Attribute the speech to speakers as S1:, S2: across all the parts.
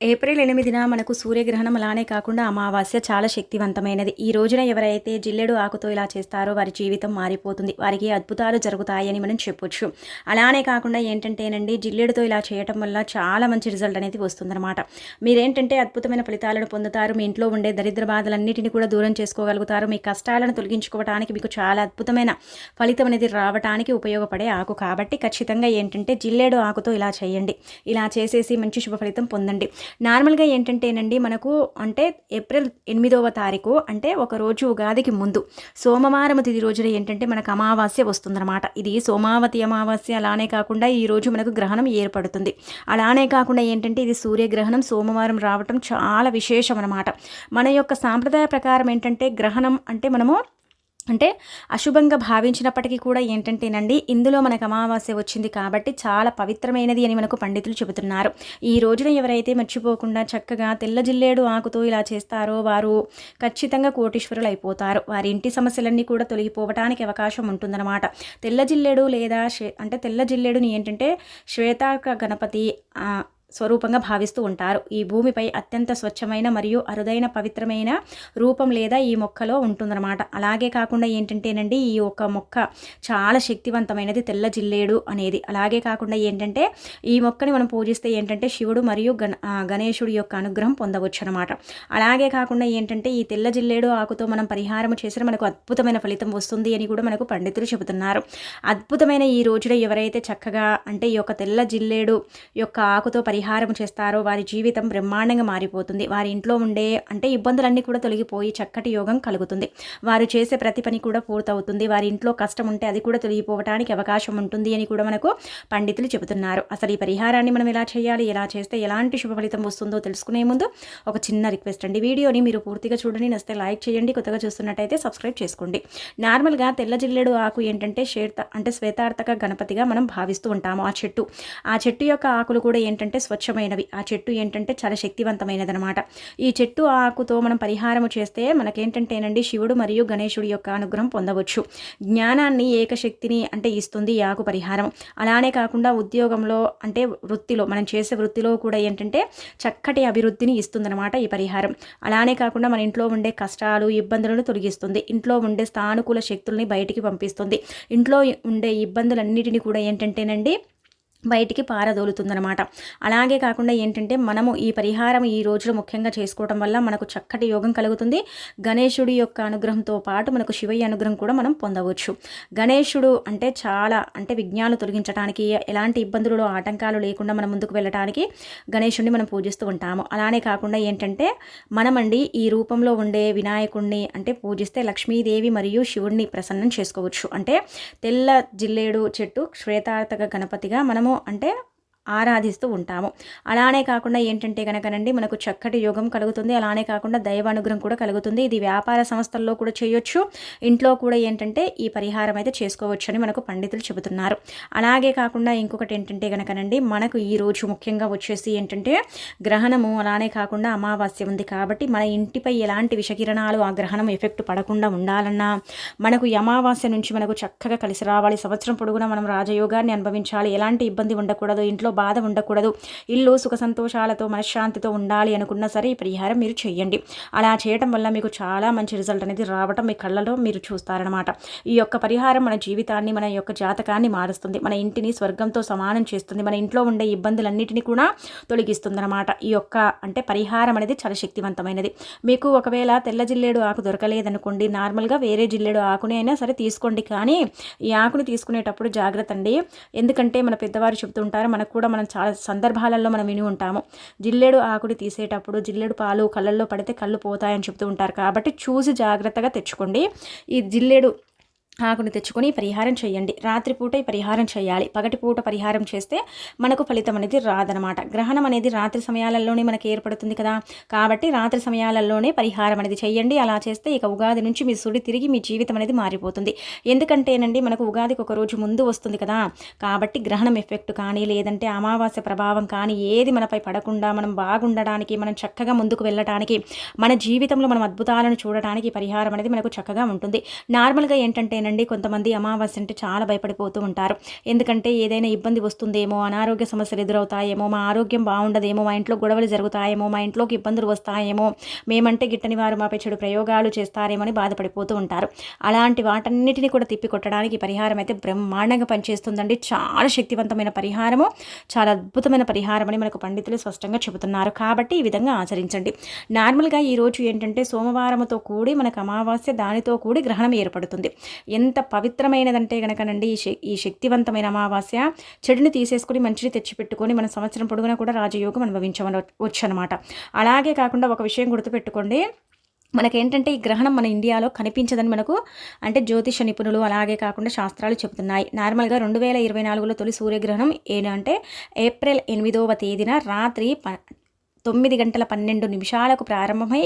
S1: April ఎనిమిదిన మనకు సూర్యగ్రహణం అలానే కాకుండా అమావాస్య చాలా శక్తివంతమైనది. ఈ రోజున ఎవరైతే జిల్లెడు ఆకుతో ఇలా చేస్తారో వారి జీవితం మారిపోతుంది. వారికి అద్భుతాలు జరుగుతాయని మనం చెప్పొచ్చు. అలానే కాకుండా ఏంటంటేనండి జిల్లెడుతో ఇలా చేయటం వల్ల చాలా మంచి రిజల్ట్ అనేది వస్తుందన్నమాట. మీరేంటంటే అద్భుతమైన ఫలితాలను పొందుతారు మీ ఇంట్లో ఉండే దరిద్ర బాధలన్నిటిని కూడా దూరం చేసుకోగలుగుతారు మీ కష్టాలను తొలగించుకోవడానికి మీకు చాలా అద్భుతమైన ఫలితం అనేది రావడానికి ఉపయోగపడే ఆకు. కాబట్టి ఖచ్చితంగా ఏంటంటే జిల్లేడు ఆకుతో ఇలా చేయండి. ఇలా చేసేసి మంచి శుభ ఫలితం పొందండి. నార్మల్గా ఏంటంటేనండి మనకు అంటే ఏప్రిల్ ఎనిమిదవ తారీఖు అంటే ఒక రోజు ఉగాదికి ముందు సోమవారం తిది రోజున ఏంటంటే మనకు అమావాస్య వస్తుందన్నమాట. ఇది సోమావతి అమావాస్య అలానే కాకుండా ఈ రోజు మనకు గ్రహణం ఏర్పడుతుంది. అలానే కాకుండా ఏంటంటే ఇది సూర్యగ్రహణం సోమవారం రావటం చాలా విశేషం అనమాట మన యొక్క సాంప్రదాయ ప్రకారం ఏంటంటే గ్రహణం అంటే మనము అంటే అశుభంగా భావించినప్పటికీ కూడా ఏంటంటేనండి ఇందులో మనకు అమావాస్య వచ్చింది కాబట్టి చాలా పవిత్రమైనది అని మనకు పండితులు చెబుతున్నారు. ఈ రోజున ఎవరైతే మర్చిపోకుండా చక్కగా తెల్ల జిల్లేడు ఆకుతో ఇలా చేస్తారో వారు ఖచ్చితంగా కోటీశ్వరులు అయిపోతారు. వారి ఇంటి సమస్యలన్నీ కూడా తొలగిపోవటానికి అవకాశం ఉంటుందన్నమాట. తెల్ల జిల్లేడు లేదా అంటే తెల్ల జిల్లేడుని ఏంటంటే శ్వేతాక గణపతి స్వరూపంగా భావిస్తూ ఉంటారు. ఈ భూమిపై అత్యంత స్వచ్ఛమైన మరియు అరుదైన పవిత్రమైన రూపం లేదా ఈ మొక్కలో ఉంటుందన్నమాట. అలాగే కాకుండా ఏంటంటేనండి ఈ ఒక మొక్క చాలా శక్తివంతమైనది తెల్ల జిల్లేడు అనేది. అలాగే కాకుండా ఏంటంటే ఈ మొక్కని మనం పూజిస్తే ఏంటంటే శివుడు మరియు గణ గణేశుడి యొక్క అనుగ్రహం పొందవచ్చు అనమాట అలాగే కాకుండా ఏంటంటే ఈ తెల్ల జిల్లేడు ఆకుతో మనం పరిహారం చేసిన మనకు అద్భుతమైన ఫలితం వస్తుంది అని కూడా మనకు పండితులు చెబుతున్నారు. అద్భుతమైన ఈ రోజున ఎవరైతే చక్కగా అంటే ఈ యొక్క తెల్ల జిల్లేడు యొక్క ఆకుతో పరి పరిహారం చేస్తారో వారి జీవితం బ్రహ్మాండంగా మారిపోతుంది. వారి ఇంట్లో ఉండే అంటే ఇబ్బందులన్నీ కూడా తొలగిపోయి చక్కటి యోగం కలుగుతుంది. వారు చేసే ప్రతి పని కూడా పూర్తవుతుంది. వారి ఇంట్లో కష్టం ఉంటే అది కూడా తొలగిపోవడానికి అవకాశం ఉంటుంది అని కూడా మనకు పండితులు చెబుతున్నారు. అసలు ఈ పరిహారాన్ని మనం ఎలా చేయాలి? ఎలా చేస్తే ఎలాంటి శుభ ఫలితం వస్తుందో తెలుసుకునే ముందు ఒక చిన్న రిక్వెస్ట్ అండి. వీడియోని మీరు పూర్తిగా చూడండి నస్తే లైక్ చేయండి కొత్తగా చూస్తున్నట్టయితే సబ్స్క్రైబ్ చేసుకోండి. నార్మల్గా తెల్ల జిల్లెడు ఆకు ఏంటంటే శ్వేత అంటే శ్వేతార్థక గణపతిగా మనం భావిస్తూ ఉంటాము. ఆ చెట్టు ఆ చెట్టు యొక్క ఆకులు కూడా ఏంటంటే స్వచ్ఛమైనవి. ఆ చెట్టు ఏంటంటే చాలా శక్తివంతమైనది అనమాట ఈ చెట్టు ఆకుతో మనం పరిహారము చేస్తే మనకేంటంటేనండి శివుడు మరియు గణేశుడి యొక్క అనుగ్రహం పొందవచ్చు. జ్ఞానాన్ని ఏకశక్తిని అంటే ఇస్తుంది ఈ ఆకు పరిహారం. అలానే కాకుండా ఉద్యోగంలో అంటే వృత్తిలో మనం చేసే వృత్తిలో కూడా ఏంటంటే చక్కటి అభివృద్ధిని ఇస్తుందన్నమాట ఈ పరిహారం. అలానే కాకుండా మన ఇంట్లో ఉండే కష్టాలు ఇబ్బందులను తొలగిస్తుంది. ఇంట్లో ఉండే స్థానుకూల శక్తుల్ని బయటికి పంపిస్తుంది. ఇంట్లో ఉండే ఇబ్బందులన్నిటిని కూడా ఏంటంటేనండి బయటికి పారదోలుతుందనమాట అలాగే కాకుండా ఏంటంటే మనము ఈ పరిహారం ఈ రోజులో ముఖ్యంగా చేసుకోవడం వల్ల మనకు చక్కటి యోగం కలుగుతుంది. గణేశుడి యొక్క అనుగ్రహంతో పాటు మనకు శివయ్య అనుగ్రహం కూడా మనం పొందవచ్చు. గణేశుడు అంటే చాలా అంటే విజ్ఞానం తొలగించడానికి ఎలాంటి ఇబ్బందులు ఆటంకాలు లేకుండా మనం ముందుకు వెళ్ళడానికి గణేశుడిని మనం పూజిస్తూ ఉంటాము. అలానే కాకుండా ఏంటంటే మనమండి ఈ రూపంలో ఉండే వినాయకుడిని అంటే పూజిస్తే లక్ష్మీదేవి మరియు శివుడిని ప్రసన్నం చేసుకోవచ్చు. అంటే తెల్ల జిల్లేడు చెట్టు శ్వేతార్థక గణపతిగా మనము అంటే ఆరాధిస్తూ ఉంటాము. అలానే కాకుండా ఏంటంటే కనుకనండి మనకు చక్కటి యోగం కలుగుతుంది. అలానే కాకుండా దైవానుగ్రహం కూడా కలుగుతుంది. ఇది వ్యాపార సంస్థల్లో కూడా చేయొచ్చు. ఇంట్లో కూడా ఏంటంటే ఈ పరిహారం అయితే చేసుకోవచ్చు అని మనకు పండితులు చెబుతున్నారు. అలాగే కాకుండా ఇంకొకటి ఏంటంటే కనుకనండి మనకు ఈ రోజు ముఖ్యంగా వచ్చేసి ఏంటంటే గ్రహణము అలానే కాకుండా అమావాస్య ఉంది కాబట్టి మన ఇంటిపై ఎలాంటి విషకిరణాలు ఆ గ్రహణం ఎఫెక్ట్ పడకుండా ఉండాలన్నా మనకు అమావాస్య నుంచి మనకు చక్కగా కలిసి రావాలి. సంవత్సరం పొడుగునా మనం రాజయోగాన్ని అనుభవించాలి. ఎలాంటి ఇబ్బంది ఉండకూడదు. ఇంట్లో బాధ ఉండకూడదు. ఇల్లు సుఖ సంతోషాలతో మనశ్శాంతితో ఉండాలి అనుకున్నా సరే ఈ పరిహారం మీరు చేయండి అలా చేయటం వల్ల మీకు చాలా మంచి రిజల్ట్ అనేది రావటం మీ కళ్ళలో మీరు చూస్తారనమాట ఈ యొక్క పరిహారం మన జీవితాన్ని మన యొక్క జాతకాన్ని మారుస్తుంది. మన ఇంటిని స్వర్గంతో సమానం చేస్తుంది. మన ఇంట్లో ఉండే ఇబ్బందులన్నిటిని కూడా తొలగిస్తుందన్నమాట. ఈ యొక్క అంటే పరిహారం అనేది చాలా శక్తివంతమైనది. మీకు ఒకవేళ తెల్ల జిల్లేడు ఆకు దొరకలేదనుకోండి నార్మల్గా వేరే జిల్లేడు ఆకుని అయినా సరే తీసుకోండి. కానీ ఈ ఆకుని తీసుకునేటప్పుడు జాగ్రత్త అండి. ఎందుకంటే మన పెద్దవారు చెబుతుంటారు మనకు కూడా కూడా మనం చాలా సందర్భాలలో మనం విని ఉంటాము. జిల్లేడు ఆకుడి తీసేటప్పుడు జిల్లేడు పాలు కళ్ళల్లో పడితే కళ్ళు పోతాయని చెప్తూ ఉంటారు. కాబట్టి చూసి జాగ్రత్తగా తెచ్చుకోండి. ఈ జిల్లేడు ఆకును తెచ్చుకొని పరిహారం చేయండి. రాత్రిపూట ఈ పరిహారం చేయాలి. పగటిపూట పరిహారం చేస్తే మనకు ఫలితం అనేది రాదనమాట. గ్రహణం అనేది రాత్రి సమయాలలోనే మనకి ఏర్పడుతుంది కదా. కాబట్టి రాత్రి సమయాలలోనే పరిహారం అనేది చేయండి. అలా చేస్తే ఇక ఉగాది నుంచి మీ సుడి తిరిగి మీ జీవితం అనేది మారిపోతుంది. ఎందుకంటేనండి మనకు ఉగాదికి ఒక రోజు ముందు వస్తుంది కదా. కాబట్టి గ్రహణం ఎఫెక్ట్ కానీ లేదంటే అమావాస్య ప్రభావం కానీ ఏది మనపై పడకుండా మనం బాగుండడానికి మనం చక్కగా ముందుకు వెళ్ళడానికి మన జీవితంలో మనం అద్భుతాలను చూడడానికి పరిహారం అనేది మనకు చక్కగా ఉంటుంది. నార్మల్గా ఏంటంటే ఏంటంటేనండి కొంతమంది అమావాస్య అంటే చాలా భయపడిపోతూ ఉంటారు. ఎందుకంటే ఏదైనా ఇబ్బంది వస్తుందేమో అనారోగ్య సమస్యలు ఎదురవుతాయేమో మా ఆరోగ్యం బాగుండదేమో మా ఇంట్లో గొడవలు జరుగుతాయేమో మా ఇంట్లోకి ఇబ్బందులు వస్తాయేమో మేమంటే గిట్టని వారు మాపై చెడు ప్రయోగాలు చేస్తారేమో అని బాధపడిపోతూ ఉంటారు. అలాంటి వాటన్నిటిని కూడా తిప్పి కొట్టడానికి పరిహారం అయితే బ్రహ్మాండంగా పనిచేస్తుందండి. చాలా శక్తివంతమైన పరిహారము చాలా అద్భుతమైన పరిహారం అని మనకు పండితులు స్పష్టంగా చెబుతున్నారు. కాబట్టి ఈ విధంగా ఆచరించండి. నార్మల్గా ఈరోజు ఏంటంటే సోమవారంతో కూడి మనకు అమావాస్య దానితో కూడి గ్రహణం ఏర్పడుతుంది. ఎంత పవిత్రమైనదంటే గనకనండి ఈ ఈ శక్తివంతమైన అమావాస్య. చెడుని తీసేసుకుని మంచిని తెచ్చిపెట్టుకొని మన సంవత్సరం పొడుగునా కూడా రాజయోగం అనుభవించవచ్చు అనమాట అలాగే కాకుండా ఒక విషయం గుర్తుపెట్టుకోండి. మనకేంటంటే ఈ గ్రహణం మన ఇండియాలో కనిపించదని మనకు అంటే జ్యోతిష నిపుణులు అలాగే కాకుండా శాస్త్రాలు చెబుతున్నాయి. నార్మల్గా రెండు వేల ఇరవై నాలుగులో తొలి సూర్యగ్రహణం ఏంటంటే ఏప్రిల్ ఎనిమిదవ తేదీన రాత్రి ప తొమ్మిది గంటల పన్నెండు నిమిషాలకు ప్రారంభమై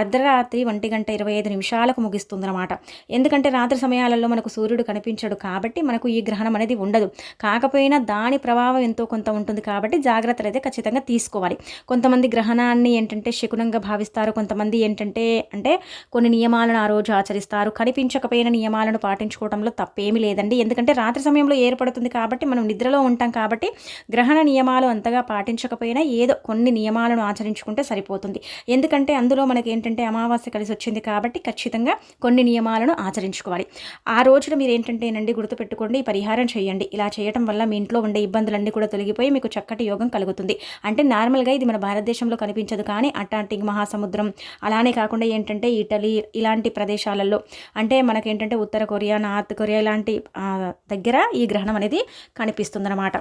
S1: అర్ధరాత్రి ఒంటి గంట ఇరవై ఐదు నిమిషాలకు ముగిస్తుందన్నమాట. ఎందుకంటే రాత్రి సమయాలలో మనకు సూర్యుడు కనిపించడు కాబట్టి మనకు ఈ గ్రహణం అనేది ఉండదు. కాకపోయినా దాని ప్రభావం ఎంతో కొంత ఉంటుంది కాబట్టి జాగ్రత్తలు అయితే ఖచ్చితంగా తీసుకోవాలి. కొంతమంది గ్రహణాన్ని ఏంటంటే శకునంగా భావిస్తారు. కొంతమంది ఏంటంటే అంటే కొన్ని నియమాలను ఆ రోజు ఆచరిస్తారు. కనిపించకపోయిన నియమాలను పాటించుకోవడంలో తప్పేమీ లేదండి. ఎందుకంటే రాత్రి సమయంలో ఏర్పడుతుంది కాబట్టి మనం నిద్రలో ఉంటాం కాబట్టి గ్రహణ నియమాలు అంతగా పాటించకపోయినా ఏదో కొన్ని నియమాలను ఆచరించుకుంటే సరిపోతుంది. ఎందుకంటే అందులో మనకి ఏంటంటే అమావాస్య కలిసి వచ్చింది కాబట్టి ఖచ్చితంగా కొన్ని నియమాలను ఆచరించుకోవాలి. ఆ రోజున మీరు ఏంటంటే నండి గుర్తుపెట్టుకోండి ఈ పరిహారం చేయండి. ఇలా చేయటం వల్ల మీ ఇంట్లో ఉండే ఇబ్బందులన్నీ కూడా తొలగిపోయి మీకు చక్కటి యోగం కలుగుతుంది. అంటే నార్మల్గా ఇది మన భారతదేశంలో కనిపించదు కానీ అట్లాంటిక్ మహాసముద్రం అలానే కాకుండా ఏంటంటే ఇటలీ ఇలాంటి ప్రదేశాలలో అంటే మనకేంటంటే ఉత్తర కొరియా నార్త్ కొరియా ఇలాంటి దగ్గర ఈ గ్రహణం అనేది కనిపిస్తుందన్నమాట.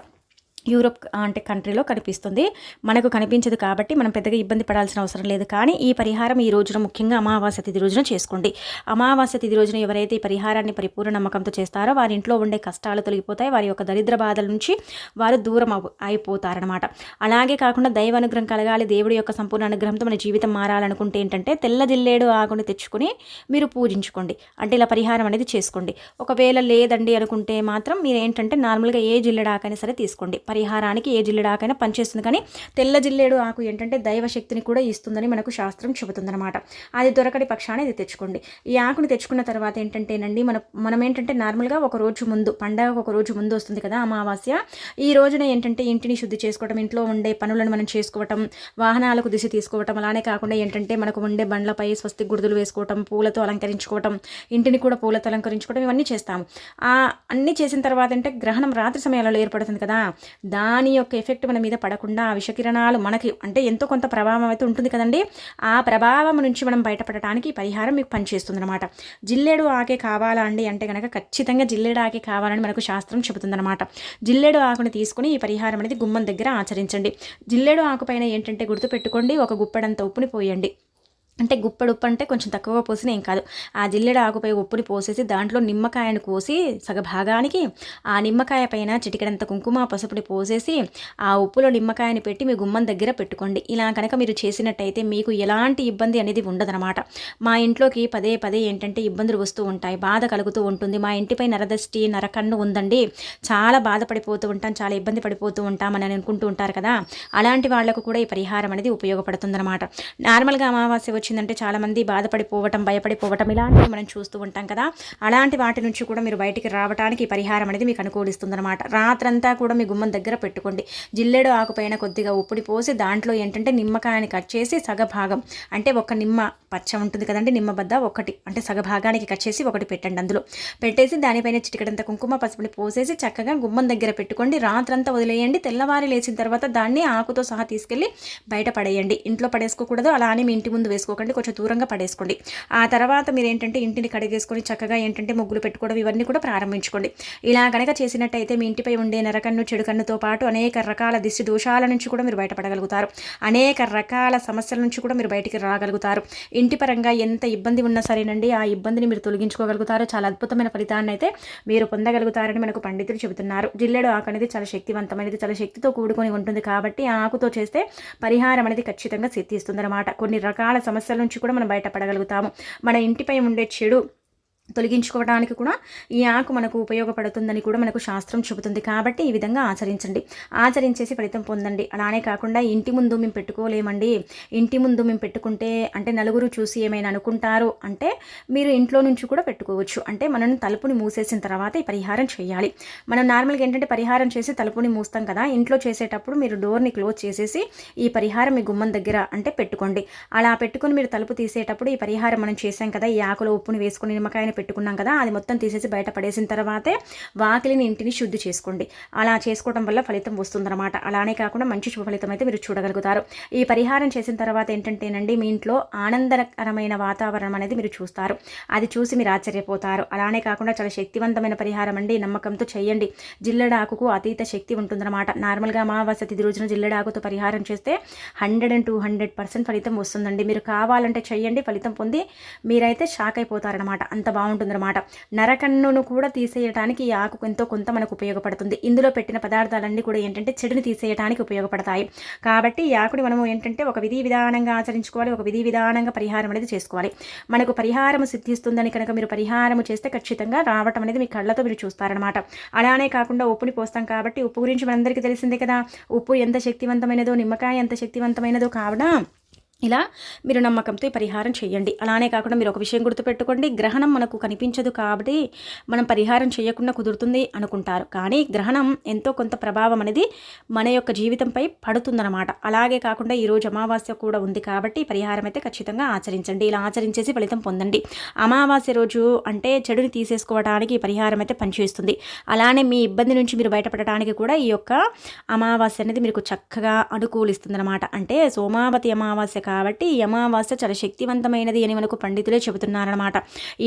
S1: యూరోప్ అంటే కంట్రీలో కనిపిస్తుంది. మనకు కనిపించదు కాబట్టి మనం పెద్దగా ఇబ్బంది పడాల్సిన అవసరం లేదు. కానీ ఈ పరిహారం ఈ రోజున ముఖ్యంగా అమావాస్య తిథి రోజున చేసుకోండి. అమావాస్య తిథి రోజున ఎవరైతే ఈ పరిహారాన్ని పరిపూర్ణ నమ్మకంతో చేస్తారో వారి ఇంట్లో ఉండే కష్టాలు తొలగిపోతాయి. వారి యొక్క దరిద్ర బాధల నుంచి వారు దూరం అవు అయిపోతారనమాట అలాగే కాకుండా దైవ అనుగ్రహం కలగాలి. దేవుడి యొక్క సంపూర్ణ అనుగ్రహంతో మన జీవితం మారాలనుకుంటే ఏంటంటే తెల్ల జిల్లేడు ఆకుని తెచ్చుకుని మీరు పూజించుకోండి. అంటే ఇలా పరిహారం అనేది చేసుకోండి. ఒకవేళ లేదండి అనుకుంటే మాత్రం మీరు ఏంటంటే నార్మల్గా ఏ జిల్లెడాకైనా సరే తీసుకోండి. పరిహారానికి ఏ జిల్లెడాకైనా పనిచేస్తుంది. కానీ తెల్ల జిల్లేడు ఆకు ఏంటంటే దైవ శక్తిని కూడా ఇస్తుందని మనకు శాస్త్రం చెబుతుందన్నమాట. అది దొరకని పక్షాన ఇది తెచ్చుకోండి. ఈ ఆకుని తెచ్చుకున్న తర్వాత ఏంటంటేనండి మన మనం ఏంటంటే నార్మల్గా ఒక రోజు ముందు పండగ ఒక రోజు ముందు వస్తుంది కదా అమావాస్య. ఈ రోజున ఏంటంటే ఇంటిని శుద్ధి చేసుకోవటం ఇంట్లో ఉండే పనులను మనం చేసుకోవటం వాహనాలకు దిశ తీసుకోవటం అలానే కాకుండా ఏంటంటే మనకు ఉండే బండ్లపై స్వస్తి గుర్తులు వేసుకోవటం పూలతో అలంకరించుకోవటం ఇంటిని కూడా పూలతో అలంకరించుకోవడం ఇవన్నీ చేస్తాము. ఆ అన్నీ చేసిన తర్వాత అంటే గ్రహణం రాత్రి సమయాలలో ఏర్పడుతుంది కదా. దాని యొక్క ఎఫెక్ట్ మన మీద పడకుండా ఆ విషకిరణాలు మనకి అంటే ఎంతో కొంత ప్రభావం అయితే ఉంటుంది కదండి. ఆ ప్రభావం నుంచి మనం బయటపడటానికి ఈ పరిహారం మీకు పనిచేస్తుందన్నమాట. జిల్లేడు ఆకే కావాలా అండి అంటే కనుక ఖచ్చితంగా జిల్లేడు ఆకే కావాలని మనకు శాస్త్రం చెబుతుందన్నమాట. జిల్లేడు ఆకుని తీసుకుని ఈ పరిహారం అనేది గుమ్మం దగ్గర ఆచరించండి. జిల్లేడు ఆకుపైన ఏంటంటే గుర్తుపెట్టుకోండి. ఒక గుప్పెడంత ఉప్పుని పోయండి. అంటే గుప్పడు ఉప్పు అంటే కొంచెం తక్కువగా పోసిన ఏం కాదు. ఆ జిల్లెడ ఆకుపై ఉప్పుని పోసేసి దాంట్లో నిమ్మకాయను కోసి సగభాగానికి ఆ నిమ్మకాయ పైన చిటికెడంత కుంకుమ పసుపుని పోసేసి ఆ ఉప్పులో నిమ్మకాయని పెట్టి మీ గుమ్మం దగ్గర పెట్టుకోండి. ఇలా కనుక మీరు చేసినట్టయితే మీకు ఎలాంటి ఇబ్బంది అనేది ఉండదనమాట మా ఇంట్లోకి పదే పదే ఏంటంటే ఇబ్బందులు వస్తూ ఉంటాయి. బాధ కలుగుతూ ఉంటుంది. మా ఇంటిపై నరదష్టి నరకన్ను ఉందండి. చాలా బాధపడిపోతూ ఉంటాం. చాలా ఇబ్బంది పడిపోతూ ఉంటామని అనుకుంటూ ఉంటారు కదా. అలాంటి వాళ్ళకు కూడా ఈ పరిహారం అనేది ఉపయోగపడుతుందన్నమాట. నార్మల్గా అమావాస్య వచ్చిందంటే చాలామంది బాధపడిపోవటం భయపడిపోవటం ఇలాంటివి మనం చూస్తూ ఉంటాం కదా. అలాంటి వాటి నుంచి కూడా మీరు బయటికి రావడానికి పరిహారం అనేది మీకు అనుకూలిస్తుందన్నమాట. రాత్రంతా కూడా మీ గుమ్మం దగ్గర పెట్టుకోండి. జిల్లెడు ఆకుపైన కొద్దిగా ఉప్పుడి పోసి దాంట్లో ఏంటంటే నిమ్మకాయని కట్ చేసి సగభాగం అంటే ఒక నిమ్మ పచ్చ ఉంటుంది కదండి నిమ్మ బద్ద ఒకటి అంటే సగభాగానికి కట్ చేసి ఒకటి పెట్టండి అందులో. పెట్టేసి దానిపైన చిటికడంత కుంకుమ పసుపుని పోసేసి చక్కగా గుమ్మం దగ్గర పెట్టుకోండి. రాత్రంతా వదిలేయండి. తెల్లవారి లేచిన తర్వాత దాన్ని ఆకుతో సహా తీసుకెళ్ళి బయట పడేయండి. ఇంట్లో పడేసుకోకూడదు. అలానే మీ ఇంటి ముందు వేసుకోకండి కొంచెం దూరంగా పడేసుకోండి. ఆ తర్వాత మీరు ఏంటంటే ఇంటిని కడిగేసుకొని చక్కగా ఏంటంటే ముగ్గులు పెట్టుకోవడం ఇవన్నీ కూడా ప్రారంభించుకోండి. ఇలా కనుక చేసినట్టయితే మీ ఇంటిపై ఉండే నరకన్ను చెడుకన్నుతో పాటు అనేక రకాల దిష్టి దోషాల నుంచి కూడా మీరు బయటపడగలుగుతారు. అనేక రకాల సమస్యల నుంచి కూడా మీరు బయటికి రాగలుగుతారు. ఇంటి పరంగా ఎంత ఇబ్బంది ఉన్నా సరేనండి ఆ ఇబ్బందిని మీరు తొలగించుకోగలుగుతారు. చాలా అద్భుతమైన ఫలితాన్ని అయితే మీరు పొందగలుగుతారని మనకు పండితులు చెబుతున్నారు. జిల్లెడు ఆకు అనేది చాలా శక్తివంతమైనది చాలా శక్తితో కూడుకొని ఉంటుంది కాబట్టి ఆ ఆకుతో చేస్తే పరిహారం అనేది ఖచ్చితంగా సిద్ధిస్తుంది కొన్ని రకాల సమస్య నుంచి కూడా మనం బయటపడగలుగుతాము. మన ఇంటిపై ఉండే చెడు తొలగించుకోవడానికి కూడా ఈ ఆకు మనకు ఉపయోగపడుతుందని కూడా మనకు శాస్త్రం చెబుతుంది. కాబట్టి ఈ విధంగా ఆచరించండి. ఆచరించేసి ఫలితం పొందండి. అలానే కాకుండా ఇంటి ముందు మేము పెట్టుకోలేమండి. ఇంటి ముందు మేము పెట్టుకుంటే అంటే నలుగురు చూసి ఏమైనా అనుకుంటారు అంటే మీరు ఇంట్లో నుంచి కూడా పెట్టుకోవచ్చు. అంటే మనం తలుపుని మూసేసిన తర్వాత ఈ పరిహారం చేయాలి. మనం నార్మల్గా ఏంటంటే పరిహారం చేసి తలుపుని మూస్తాం కదా ఇంట్లో చేసేటప్పుడు మీరు డోర్ని క్లోజ్ చేసేసి ఈ పరిహారం మీ గుమ్మం దగ్గర అంటే పెట్టుకోండి. అలా పెట్టుకుని మీరు తలుపు తీసేటప్పుడు ఈ పరిహారం మనం చేసాం కదా ఈ ఆకులో ఉప్పుని వేసుకుని నిమ్మకాయని పెట్టుకున్నాం కదా అది మొత్తం తీసేసి బయట పడేసిన తర్వాతే వాకిలిని ఇంటిని శుద్ధి చేసుకోండి. అలా చేసుకోవడం వల్ల ఫలితం వస్తుందన్నమాట. అలానే కాకుండా మంచి శుభ ఫలితం అయితే మీరు చూడగలుగుతారు. ఈ పరిహారం చేసిన తర్వాత ఏంటంటేనండి మీ ఇంట్లో ఆనందకరమైన వాతావరణం అనేది మీరు చూస్తారు. అది చూసి మీరు ఆశ్చర్యపోతారు. అలానే కాకుండా చాలా శక్తివంతమైన పరిహారం అండి నమ్మకంతో చేయండి. జిల్లడాకుకు అతీత శక్తి ఉంటుందన్నమాట. నార్మల్గా అమావాస్య తిది రోజున జిల్లడాకుతో పరిహారం చేస్తే hundred and two hundred percent ఫలితం వస్తుందండి. మీరు కావాలంటే చేయండి ఫలితం పొంది మీరైతే షాక్ అయిపోతారనమాట అంత బాగుంటుందన్నమాట. నరకన్నును కూడా తీసేయడానికి ఈ ఆకు ఎంతో కొంత మనకు ఉపయోగపడుతుంది. ఇందులో పెట్టిన పదార్థాలన్నీ కూడా ఏంటంటే చెడుని తీసేయడానికి ఉపయోగపడతాయి. కాబట్టి ఈ ఆకుని మనము ఏంటంటే ఒక విధి విధానంగా ఆచరించుకోవాలి ఒక విధి విధానంగా పరిహారం అనేది చేసుకోవాలి. మనకు పరిహారం సిద్ధిస్తుందని కనుక మీరు పరిహారం చేస్తే ఖచ్చితంగా రావటం అనేది మీ కళ్ళతో మీరు చూస్తారనమాట అలానే కాకుండా ఉప్పుని పోస్తాం కాబట్టి ఉప్పు గురించి మనందరికీ తెలిసిందే కదా. ఉప్పు ఎంత శక్తివంతమైనదో నిమ్మకాయ ఎంత శక్తివంతమైనదో కావడం ఇలా మీరు నమ్మకంతో ఈ పరిహారం చేయండి. అలానే కాకుండా మీరు ఒక విషయం గుర్తుపెట్టుకోండి. గ్రహణం మనకు కనిపించదు కాబట్టి మనం పరిహారం చేయకుండా కుదురుతుంది అనుకుంటారు. కానీ గ్రహణం ఎంతో కొంత ప్రభావం అనేది మన యొక్క జీవితంపై పడుతుందన్నమాట. అలాగే కాకుండా ఈరోజు అమావాస్య కూడా ఉంది కాబట్టి పరిహారం అయితే ఖచ్చితంగా ఆచరించండి. ఇలా ఆచరించేసి ఫలితం పొందండి. అమావాస్య రోజు అంటే చెడుని తీసేసుకోవడానికి ఈ పరిహారం అయితే పనిచేస్తుంది. అలానే మీ ఇబ్బంది నుంచి మీరు బయటపడటానికి కూడా ఈ యొక్క అమావాస్య అనేది మీకు చక్కగా అనుకూలిస్తుంది అనమాట అంటే సోమావతి అమావాస్య కాబట్టి ఈ అమావాస్య చాలా శక్తివంతమైనది అని మనకు పండితులే చెబుతున్నారనమాట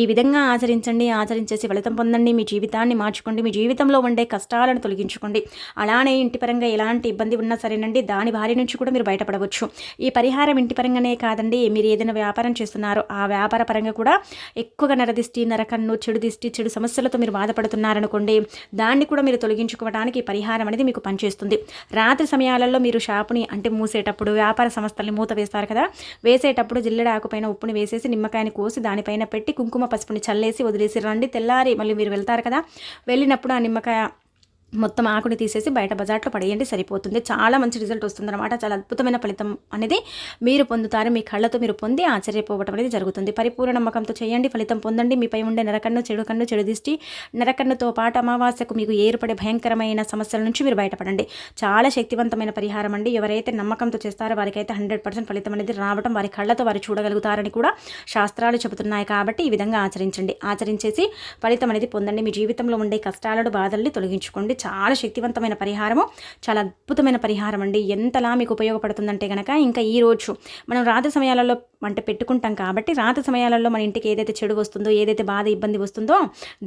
S1: ఈ విధంగా ఆచరించండి ఆచరించేసి ఫలితం పొందండి మీ జీవితాన్ని మార్చుకోండి మీ జీవితంలో ఉండే కష్టాలను తొలగించుకోండి. అలానే ఇంటి పరంగా ఎలాంటి ఇబ్బంది ఉన్నా సరేనండి దాని బారి నుంచి కూడా మీరు బయటపడవచ్చు. ఈ పరిహారం ఇంటి పరంగానే కాదండి మీరు ఏదైనా వ్యాపారం చేస్తున్నారో ఆ వ్యాపార పరంగా కూడా ఎక్కువగా నరదిష్టి నరకన్ను చెడు దిష్టి చెడు సమస్యలతో మీరు బాధపడుతున్నారనుకోండి దాన్ని కూడా మీరు తొలగించుకోవడానికి పరిహారం అనేది మీకు పనిచేస్తుంది. రాత్రి సమయాలలో మీరు షాపుని అంటే మూసేటప్పుడు వ్యాపార సంస్థల్ని మూత వేస్తారు కదా వేసేటప్పుడు జిల్లెడ ఆకుపైన ఉప్పుని వేసేసి నిమ్మకాయని కోసి దానిపైన పెట్టి కుంకుమ పసుపుని చల్లేసి వదిలేసి రండి. తెల్లారి మళ్ళీ మీరు వెళ్తారు కదా? వెళ్ళినప్పుడు ఆ నిమ్మకాయ మొత్తం ఆకుని తీసేసి బయట బజార్లో పడేయండి సరిపోతుంది. చాలా మంచి రిజల్ట్ వస్తుందన్నమాట. చాలా అద్భుతమైన ఫలితం అనేది మీరు పొందుతారు. మీ కళ్ళతో మీరు పొంది ఆశ్చర్యపోవటం అనేది జరుగుతుంది. పరిపూర్ణ నమ్మకంతో చేయండి ఫలితం పొందండి. మీపై ఉండే నరకన్ను చెడు కన్ను చెడు దిష్టి నరకన్నుతో పాటు అమావాస్యకు మీకు ఏర్పడే భయంకరమైన సమస్యల నుంచి మీరు బయటపడండి. చాలా శక్తివంతమైన పరిహారం అండి. ఎవరైతే నమ్మకంతో చేస్తారో వారికైతే హండ్రెడ్ పర్సెంట్ ఫలితం అనేది రావడం వారి కళ్ళతో వారు చూడగలుగుతారని కూడా శాస్త్రాలు చెబుతున్నాయి కాబట్టి ఈ విధంగా ఆచరించండి. ఆచరించేసి ఫలితం అనేది పొందండి. మీ జీవితంలో ఉండే కష్టాలను బాధల్ని తొలగించుకోండి. చాలా శక్తివంతమైన పరిహారము చాలా అద్భుతమైన పరిహారం అండి. ఎంతలా మీకు ఉపయోగపడుతుందంటే కనుక ఇంకా ఈ రోజు మనం రాత్రి సమయాలలో అంటే పెట్టుకుంటాం కాబట్టి రాత్రి సమయాలలో మన ఇంటికి ఏదైతే చెడు వస్తుందో ఏదైతే బాధ ఇబ్బంది వస్తుందో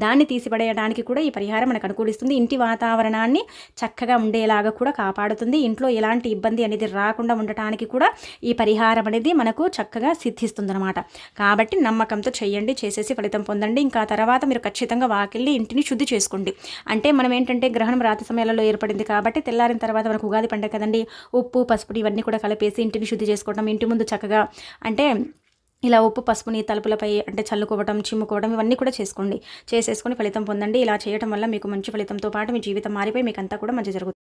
S1: దాన్ని తీసిపడేయడానికి కూడా ఈ పరిహారం మనకు అనుకూలిస్తుంది. ఇంటి వాతావరణాన్ని చక్కగా ఉండేలాగా కూడా కాపాడుతుంది. ఇంట్లో ఎలాంటి ఇబ్బంది అనేది రాకుండా ఉండటానికి కూడా ఈ పరిహారం అనేది మనకు చక్కగా సిద్ధిస్తుంది అనమాట కాబట్టి నమ్మకంతో చేయండి చేసేసి ఫలితం పొందండి. ఇంకా తర్వాత మీరు ఖచ్చితంగా వాకిల్ని ఇంటిని శుద్ధి చేసుకోండి. అంటే మనం ఏంటంటే గ్రహణం రాత్రి సమయాలలో ఏర్పడింది కాబట్టి తెల్లారిన తర్వాత మనకు ఉగాది పండుగ కదండి. ఉప్పు పసుపు ఇవన్నీ కూడా కలిపేసి ఇంటిని శుద్ధి చేసుకోవడం ఇంటి ముందు చక్కగా అంటే ఇలా ఉప్పు పసుపుని తలుపులపై అంటే చల్లుకోవడం చిమ్ముకోవడం ఇవన్నీ కూడా చేసుకోండి. చేసేసుకొని ఫలితం పొందండి. ఇలా చేయడం వల్ల మీకు మంచి ఫలితంతో పాటు మీ జీవితం మారిపోయి మీకు అంతా కూడా మంచి జరుగుతుంది